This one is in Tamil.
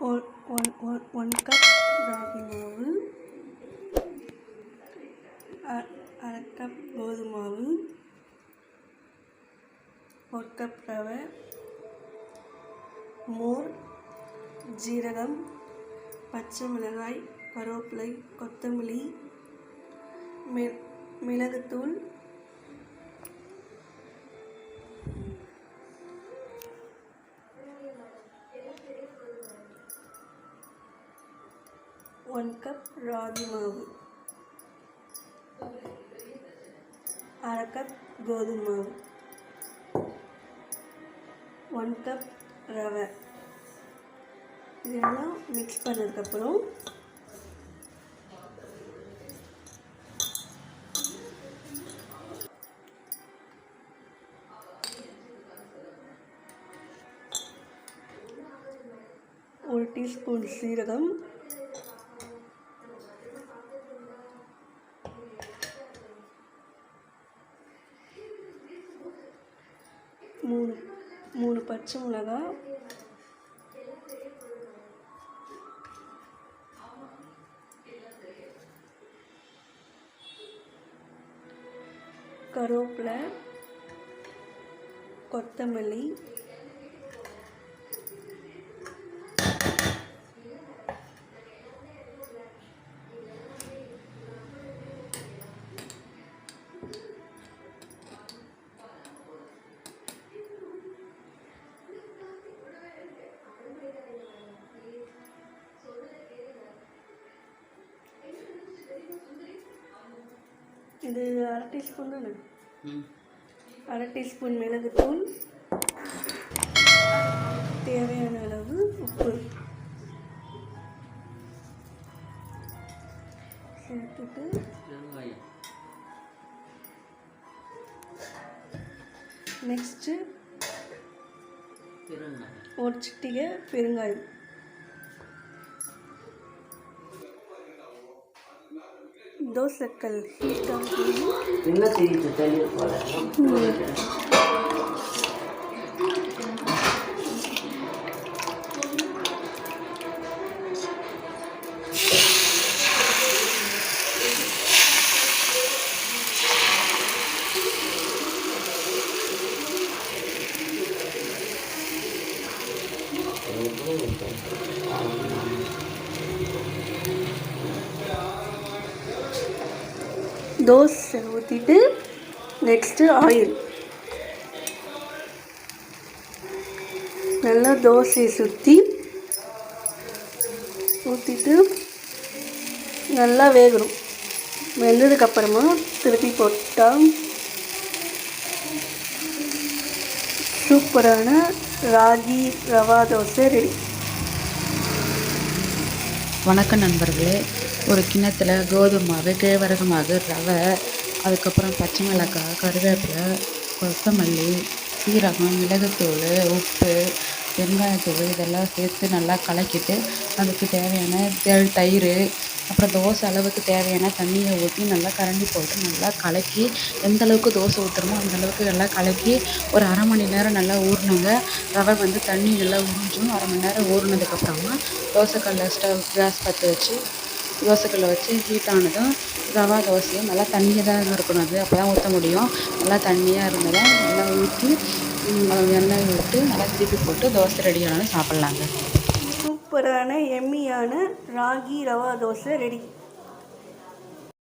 One one one one cup ragi மாவு. அ- அரை கப் கோதுமை மாவு. ஒரு கப் ரவை. மோர் ஜீரகம் பச்சை மிளகாய் கருவேப்பிலை கொத்தமல்லி மி மிளகுத்தூள் ஒன் கப் ராகி மாவு அரை கப் கோதுமை மாவு ஒன் கப் ரவை இதெல்லாம் மிக்ஸ் பண்ணதுக்கப்புறம் ஒரு டீஸ்பூன் சீரகம் மூணு மூணு பச்சை மிளகா. கருவேப்பிலை கொத்தமல்லி இது அரை டீஸ்பூன் தானே? அரை டீஸ்பூன் மிளகுத்தூள் தேவையான அளவு உப்பு. சேர்த்துட்டு நெக்ஸ்ட்டு ஒரு சிட்டிகை பெருங்காயம். ದೋಸೆಕ್ಕಲ್ಲಿ ಇನ್ನ ತಿನ್ನೀತು ತಲೆ Thank you. தோசை ஊற்றிட்டு நெக்ஸ்ட்டு ஆயில் நல்லா தோசையை சுற்றி ஊற்றிட்டு நல்லா வேகணும். வெந்ததுக்கப்புறமா திருப்பி போட்டால் சூப்பரான ராகி ரவா தோசை ரெடி வணக்கம் நண்பர்களே. ஒரு கிண்ணத்தில் கோதுமை மாவு கேழ்வரகு மாவு ரவை அதுக்கப்புறம் பச்சை மிளகாய் கருவேப்பிலை கொத்தமல்லி சீரகம் மிளகுத்தூள் உப்பு வெங்காயத்தூள் இதெல்லாம் சேர்த்து நல்லா கலக்கிட்டு அதுக்கு தேவையான தேள் தயிர் அப்புறம் தோசை அளவுக்கு தேவையான தண்ணியை ஊற்றி நல்லா கரண்டி போட்டு நல்லா கலக்கி எந்த அளவுக்கு தோசை ஊற்றுறமோ அந்த அளவுக்கு நல்லா கலக்கி ஒரு அரை மணி நேரம் நல்லா ஊறினாங்க ரவை வந்து தண்ணி நல்லா உறிஞ்சும் அரை மணி நேரம் ஊறினதுக்கப்புறமா தோசைக்கல்லை ஸ்டவ் கேஸ் பற்ற வச்சு தோசைக்கல்லை வச்சு ஹீட் ஆனதும் ரவா தோசையும் நல்லா தண்ணியாக தான் இருக்கணும் அது. அப்போ தான் ஊற்ற முடியும். நல்லா தண்ணியாக இருந்தாலும் நல்லா ஊற்றி எண்ணெய் விட்டு நல்லா திருப்பி போட்டு தோசை ரெடி ஆனாலும் சாப்பிட்லாங்க. சூப்பரான எம்மியான ராகி ரவா தோசை ரெடி